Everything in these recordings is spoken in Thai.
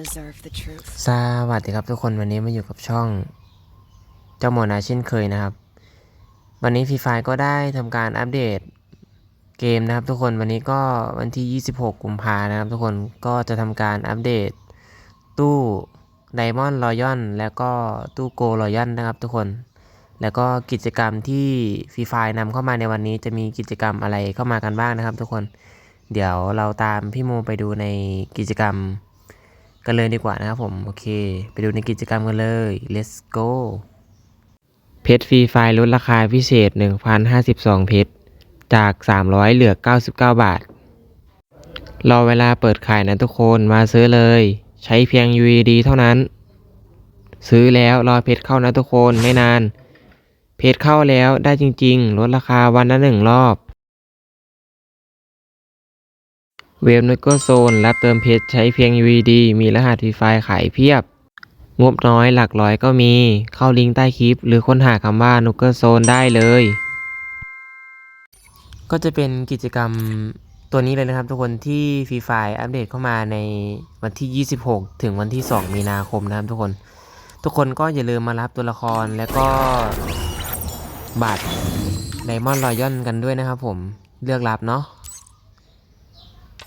deserve the truth. สวัสดีครับทุกคนวันนี้มาอยู่กับช่อง เจ้าหมอนาเช่นเคยนะครับ วันนี้ฟรีไฟก็ได้ทำการอัปเดตเกมนะครับทุกคนวันนี้ก็วันที่ 26 กุมภานะครับ ทุกคนก็จะทำการอัปเดต ตู้ไดมอนด์รอยัลแล้วก็ตู้โกรอยัลนะครับ ทุกคน แล้วก็กิจกรรมที่ฟรีไฟนำเข้ามาในวันนี้จะมีกิจกรรมอะไรเข้ามากันบ้างนะครับ ทุกคน เดี๋ยวเราตามพี่โมไปดูในกิจกรรม กันเลยดีกว่านะครับผม โอเค ไปดูในกิจกรรมกันเลย let's go เพชรฟรีไฟลดราคาพิเศษ 1,052 เพชร จาก 300 เหลือ 99 บาท รอเวลาเปิดขายนะทุกคนมาซื้อเลย ใช้เพียง UED เท่านั้น ซื้อแล้วรอเพชรเข้านะทุกคนไม่นาน เพชรเข้าแล้วได้จริง ๆ ลดราคาวันละหนึ่งรอบ เวฟนุกโกโซนรับเติมเพชรใช้เพียง UED มีรหัสฟรีไฟขายเพียบ งบน้อยหลักร้อยก็มี เข้าลิงก์ใต้คลิป หรือค้นหาคำว่านุกเกอร์โซนได้เลย ก็จะเป็นกิจกรรมตัวนี้เลยนะครับทุกคนที่ฟรีไฟอัปเดตเข้ามาในวันที่ 26 ถึงวันที่ 2 มีนาคมนะครับทุกคน ทุกคนก็อย่าลืมมารับตัวละครแล้วก็บัตรไดมอนด์รอยัลกันด้วยนะครับผมเลือกรับเนาะ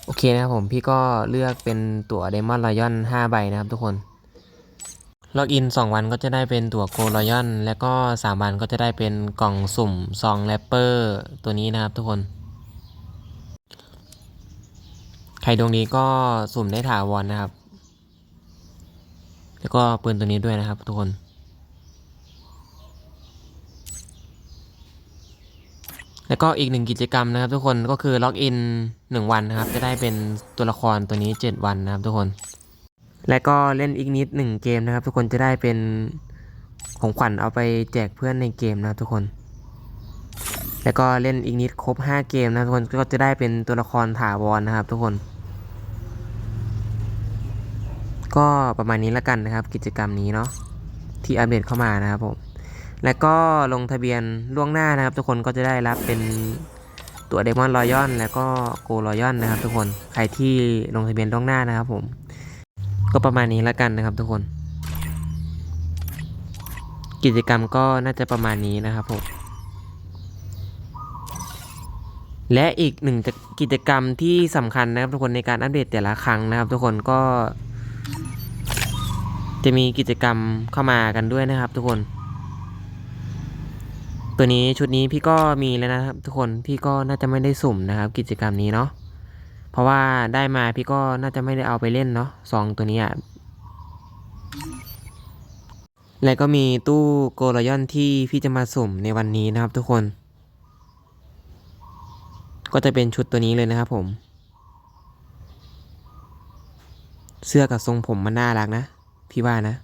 โอเคนะครับผมพี่ก็เลือกเป็นตั๋ว Diamond Royal 5ใบนะครับทุกคนล็อกอิน 2 วันก็จะได้เป็นตั๋ว Gold Royal แล้วก็ 3 วันก็จะได้เป็นกล่องสุ่มซองแรปเปอร์ตัวนี้นะครับทุกคน ใครดวงดีก็สุ่มได้ถาวรนะครับ แล้วก็ปืนตัวนี้ด้วยนะครับทุกคน แล้วก็อีกหนึ่งกิจกรรมนะครับทุกคนก็คือล็อกอิน 1 วันนะครับ จะได้เป็นตัวละครตัวนี้ 7 วันนะครับทุกคน และก็เล่นอีกนิดหนึ่งเกมนะครับ ทุกคนจะได้เป็นของขวัญเอาไปแจกเพื่อนในเกมนะครับทุกคน แล้วก็เล่นอีกนิดครบ 5 เกมนะทุกคนก็จะได้เป็นตัวละครถาวรนะครับทุกคน ก็ประมาณนี้ล้วกันนะครับ กิจกรรมนี้เนาะที่อัปเดตเข้ามานะครับผม แล้วก็ลงทะเบียนล่วงหน้านะครับ ทุกคนก็จะได้รับเป็นตัวเดมอนรอยอนแล้วก็โกรอยอนนะครับ ทุกคนใครที่ลงทะเบียนล่วงหน้านะครับผม ก็ประมาณนี้แล้วกันนะครับ ทุกคน กิจกรรมก็น่าจะประมาณนี้นะครับผมและอีกหนึ่งกิจกรรมที่สำคัญนะครับทุกคนในการอัปเดตแต่ละครั้งนะครับ ทุกคนก็ จะมีกิจกรรมเข้ามากันด้วยนะครับ ทุกคน ตัวนี้ชุดนี้พี่ก็มีแล้วนะครับทุกคนพี่ก็น่าจะไม่ได้สุ่มนะครับ กิจกรรมนี้เนาะเพราะว่าได้มาพี่ก็น่าจะไม่ได้เอาไปเล่นเนาะซองตัวนี้อะแล้วก็มีตู้โกลยอนที่พี่จะมาสุ่มในวันนี้นะครับทุกคน ก็จะเป็นชุดตัวนี้เลยนะครับผม เสื้อกับทรงผมมันน่ารักนะ พี่ว่านะ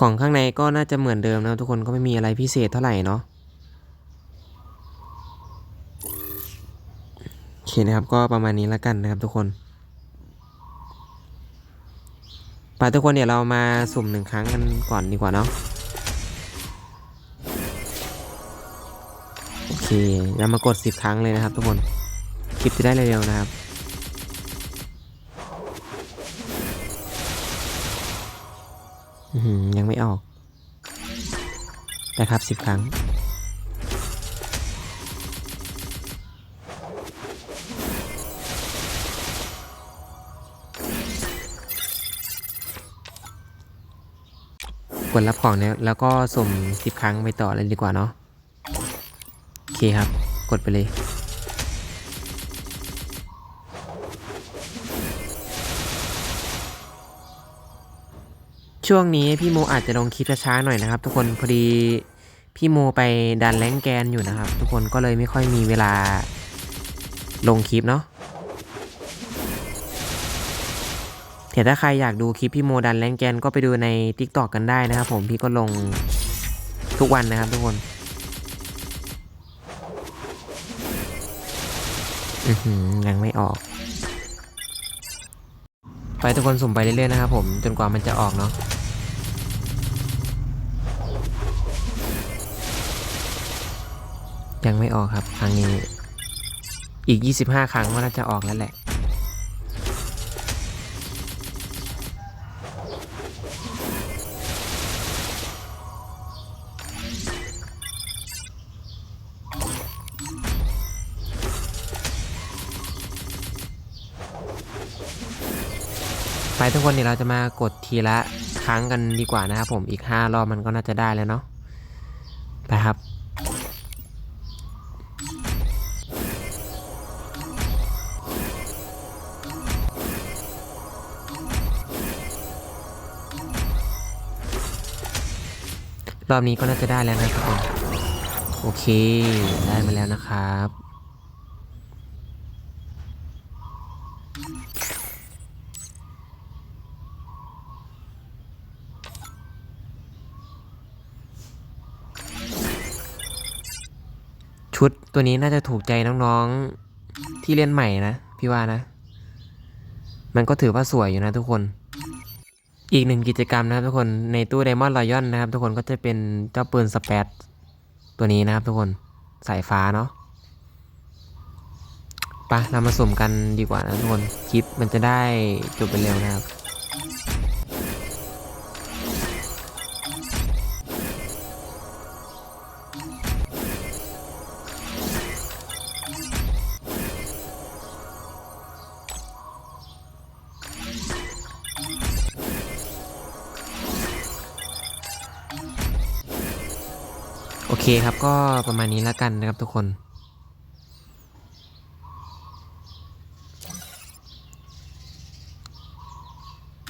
ของข้างในก็น่าจะเหมือนเดิมนะทุกคนก็ไม่มีอะไรพิเศษเท่าไหร่เนาะโอเคนะครับก็ประมาณนี้แล้วกันนะครับทุกคนไปทุกคนเดี๋ยวเรามาสุ่มหนึ่งครั้งกันก่อนดีกว่าเนาะโอเคเรามากดสิบครั้งเลยนะครับทุกคนคลิปจะได้เร็วๆนะครับ ยังไม่ออกนะครับสิบครั้ง กดรับของเนี่ยแล้วก็สุ่มสิบครั้งไปต่อเลยดีกว่าเนาะ โอเคครับ กดไปเลย ช่วงนี้พี่โมอาจจะลงคลิปช้าๆหน่อยนะครับ ทุกคนพอดีพี่โมไปดันแรงแกนอยู่นะครับ ทุกคนก็เลยไม่ค่อยมีเวลาลงคลิปเนาะเดี๋ยวถ้าใครอยากดูคลิปพี่โมดันแรงแกนก็ไปดูใน t ิ k t o k กันได้นะครับผมพี่ก็ลงทุกวันนะครับทุกคนอือหือยังไม่ออก ไปทุกคนสุ่มไปเรื่อยๆนะครับผมจนกว่ามันจะออกเนาะ ยังไม่ออกครับ ครั้งนี้ อีก 25 ครั้งว่าน่าจะออกแล้วแหละ ไปทุกคนเดี๋ยวเราจะมากดทีละครั้งกันดีกว่านะครับผมอีก 5 รอบมันก็น่าจะได้แล้วเนาะไปครับ รอบนี้ก็น่าจะได้แล้วนะทุกคนโอเค ได้มาแล้วนะครับ ชุดตัวนี้น่าจะถูกใจน้องๆที่เล่นใหม่นะ พี่ว่านะ มันก็ถือว่าสวยอยู่นะทุกคน อีกหนึ่งกิจกรรมนะครับทุกคนในตู้ไดมอนด์รอยอนนะครับ ทุกคนก็จะเป็นเจ้าปืนสเปดตัวนี้นะครับ ทุกคนสายฟ้าเนาะไปะเรามาสุ่มกันดีกว่านะทุกคนคลิปมันจะได้จบไปเร็วนะครับ อเคครับก็ประมาณนี้แล้วกันนะครับทุกคน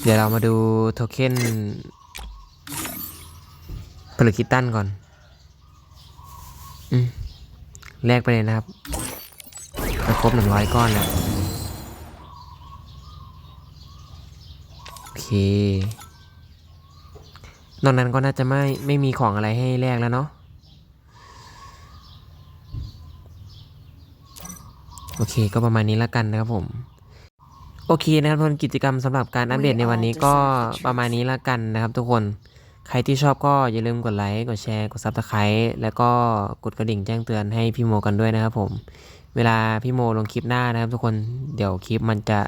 เดี๋ยวเรามาดูโทเค็นผลึกคิตตันก่อนอืมแลกไปเลยนะครับจะครบหนึ่งร้อยก้อนแล้วโอเคนอกนั้นก็น่าจะไม่ไม่มีของอะไรให้แลกแล้วเนาะ โอเคก็ประมาณนี้แล้วกันนะครับผม โอเคนะครับทุกคนกิจกรรมสำหรับการอัปเดตในวันนี้ก็ประมาณนี้แล้วกันนะครับ ทุกคนใครที่ชอบก็อย่าลืมกดไลค์กดแชร์กดซับสไครต์แล้วก็กดกระดิ่งแจ้งเตือนให้พี่โมกันด้วยนะครับผม เวลาพี่โมลงคลิปหน้านะครับ ทุกคนเดี๋ยวคลิปมันจะ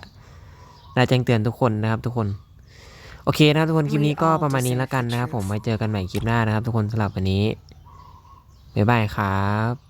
ได้แจ้งเตือนทุกคนนะครับ ทุกคนโอเคนะครับทุกคนคลิปนี้ก็ประมาณนี้แล้วกันนะครับผมไว้เจอกันใหม่คลิปหน้านะครับ ทุกคนสำหรับวันนี้บ๊ายบายครับ